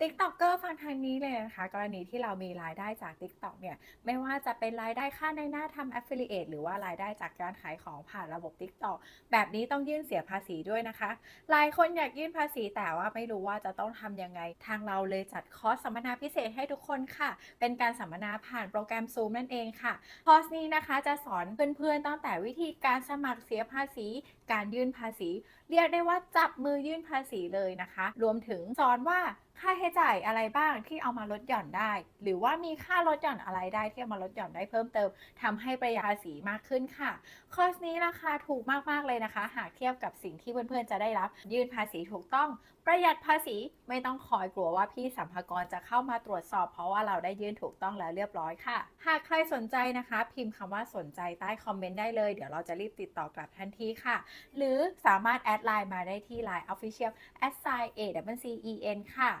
TikToker ฟังทางนี้เลยนะคะ กรณีที่เรามีรายได้จาก TikTok เนี่ยไม่ว่าจะเป็นรายได้ค่าในหน้าทำ Affiliate หรือว่ารายได้จากการขายของผ่านระบบ TikTok แบบนี้ต้องยื่นเสียภาษีด้วยนะคะ หลายคนอยากยื่นภาษีแต่ว่าไม่รู้ว่าจะต้องทำยังไง ทางเราเลยจัดคอร์สสัมมนาพิเศษให้ทุกคนค่ะ เป็นการสัมมนาผ่านโปรแกรม Zoom นั่นเองค่ะคอร์สนี้นะคะจะสอนเพื่อนๆตั้งแต่วิธีการสมัครเสียภาษี การยื่นภาษี เรียกได้ว่าจับมือยื่นภาษีเลยนะคะ รวมถึงสอนว่าค่าใช้จ่ายอะไรบ้างที่เอามาลดหย่อนได้ หรือว่ามีค่าลดหย่อนอะไรได้ที่เอามาลดหย่อนได้เพิ่มเติมทำให้ประหยัดภาษีมากขึ้นค่ะ คอร์สนี้ราคาถูกมากๆเลยนะคะ หากเทียบกับสิ่งที่เพื่อนๆจะได้รับ ยื่นภาษีถูกต้อง ประหยัดภาษีไม่ต้องคอยกลัวว่าพี่สัมภากรจะเข้ามาตรวจสอบ เพราะว่าเราได้ยื่นถูกต้องแล้วเรียบร้อยค่ะ หากใครสนใจนะคะ พิมพ์คำว่าสนใจใต้คอมเมนต์ได้เลยเดี๋ยวเราจะรีบติดต่อกลับทันทีค่ะ หรือสามารถแอดไลน์มาได้ที่ Line Official a s s i g n a w c e n ค่ะ